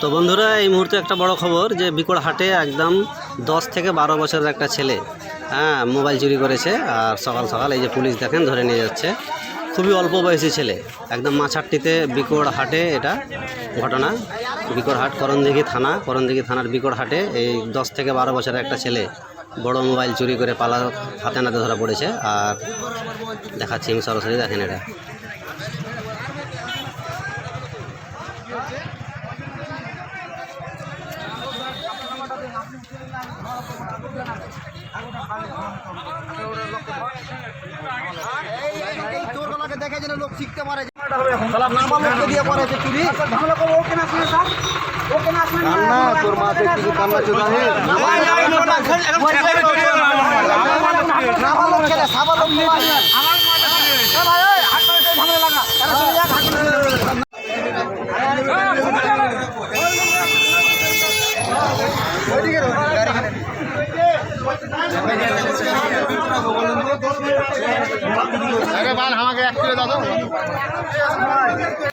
তো বন্ধুরা, এই মুহূর্তে একটা বড় খবর যে বিকড় হাটে একদম দশ থেকে বারো বছরের একটা ছেলে হ্যাঁ মোবাইল চুরি করেছে আর সকাল সকাল এই যে পুলিশ দেখেন ধরে নিয়ে যাচ্ছে। খুবই অল্প বয়সী ছেলে, একদম মাছাট্টিতে বিকড় হাটে এটা ঘটনা। বিকড় হাট করণদিঘি থানা, করণদিঘি থানার বিকড় হাটে এই দশ থেকে বারো বছরের একটা ছেলে বড় মোবাইল চুরি করে পালা হাতে নাতে ধরা পড়েছে। আর দেখাচ্ছি আমি সরাসরি, দেখেন এটা। দেখে যেন লোক শিখতে পারে দিয়ে পড়েছে চুরি ওকে না শুনে আমাকে এক কিলো দাদা